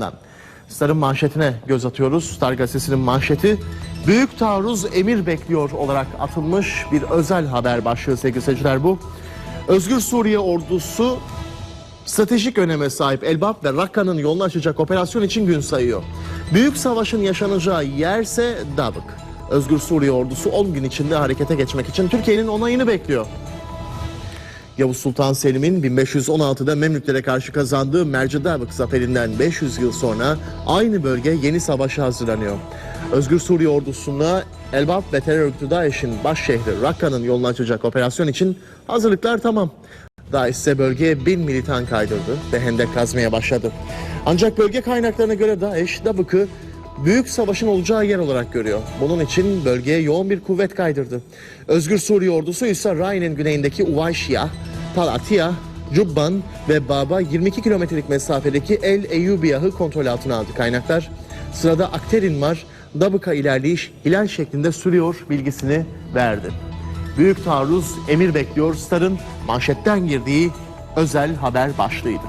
ekrandan. Star'ın manşetine göz atıyoruz. Star gazetesinin manşeti Büyük taarruz emir bekliyor olarak atılmış bir özel haber başlığı sevgili seyirciler bu. Özgür Suriye ordusu stratejik öneme sahip Elbap ve Rakka'nın yolunu açacak operasyon için gün sayıyor. Büyük savaşın yaşanacağı yerse Dabık. Özgür Suriye ordusu 10 gün içinde harekete geçmek için Türkiye'nin onayını bekliyor. Yavuz Sultan Selim'in 1516'da Memlüklere karşı kazandığı Mercidabık zaferinden 500 yıl sonra aynı bölge yeni savaşa hazırlanıyor. Özgür Suriye ordusuna Elbap ve terör örgütü DAEŞ'in baş şehri Rakka'nın yolunu açacak operasyon için hazırlıklar tamam. DAEŞ ise bölgeye bin militan kaydırdı ve hendek kazmaya başladı. Ancak bölge kaynaklarına göre DAEŞ Dabık'ı büyük savaşın olacağı yer olarak görüyor. Bunun için bölgeye yoğun bir kuvvet kaydırdı. Özgür Suriye ordusu ise Ray'nin güneyindeki Uvayşia, Talatya, Cubban ve Baba 22 kilometrelik mesafedeki El Eyyubiyah'ı kontrol altına aldı kaynaklar. Sırada Akterin var, Dabık'a ilerleyiş hilal şeklinde sürüyor bilgisini verdi. Büyük taarruz emir bekliyor Star'ın manşetten girdiği özel haber başlığıydı.